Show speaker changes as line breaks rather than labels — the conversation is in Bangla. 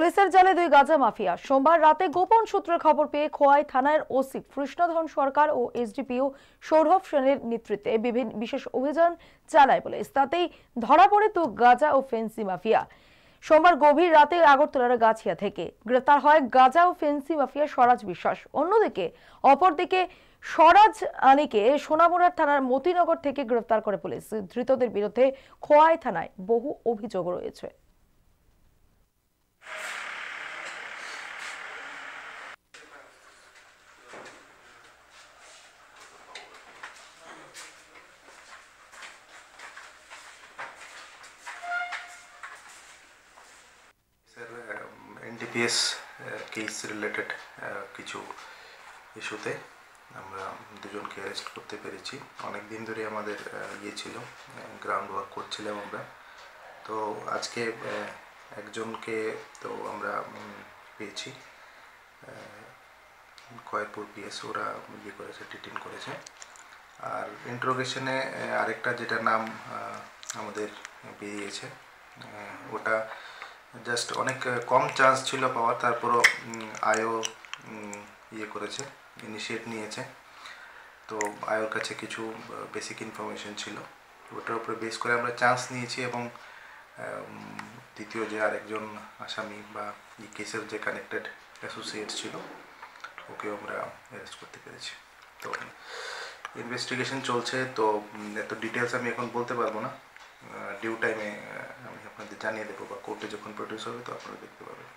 পুলিশের জালে দুই গাঁজা মাফিয়া। সোমবার রাতে গোপন সূত্রে খবর পেয়ে খোয়াই থানার ওসি কৃষ্ণধন সরকার ও এসডিপিও সৌরভ সেনের নেতৃত্বে বিভিন্ন বিশেষ অভিযান চালায় পুলিশ। তাতেই ধরা পড়ে দু গাঁজা ও ফেন্সি মাফিয়া। সোমবার গভীর রাতে আগরতলার গাছিয়া থেকে গ্রেপ্তার হয় গাঁজা ও ফেন্সি মাফিয়া স্বরাজ বিশ্বাস। অন্যদিকে অপরদিকে স্বরাজ আলীকে সোনামুড়ার থানার মতিনগর থেকে গ্রেপ্তার করে পুলিশ। ধৃতদের বিরুদ্ধে খোয়াই থানায় বহু অভিযোগ রয়েছে।
এনডিপিএস কেস রিলেটেড কিছু ইস্যুতে আমরা দুজনকে অ্যারেস্ট করতে পেরেছি। অনেক দিন ধরে আমাদের ইয়ে ছিল গ্রাউন্ড ওয়ার্ক করছিলাম আমরা। তো আজকে একজনকে তো আমরা পেয়েছি কয়েরপুর পিএস ওরা ইয়ে করেছে ডিটেন করেছে। আর ইন্ট্রোগেশনে আরেকটা যেটা নাম আমাদের বেরিয়েছে ওটা জাস্ট অনেক কম চান্স ছিল পাওয়ার, তারপরও আয়ও ইয়ে করেছে ইনিশিয়েট নিয়েছে। তো আয়োর কাছে কিছু বেসিক ইনফরমেশন ছিল। ওটার উপরে বেস করে আমরা চান্স নিয়েছি এবং দ্বিতীয় যে আরেকজন আসামি বা কেসের যে কানেক্টেড অ্যাসোসিয়েট ছিল, ওকেও আমরা অ্যারেস্ট করতে পেরেছি। তো ইনভেস্টিগেশন চলছে, তো এত ডিটেলস আমি এখন বলতে পারব না। ডিউ টাইমে আমি আপনাদের জানিয়ে দেবো বা কোর্টে যখন প্রডিউস হবে তো আপনারা দেখতে পাবেন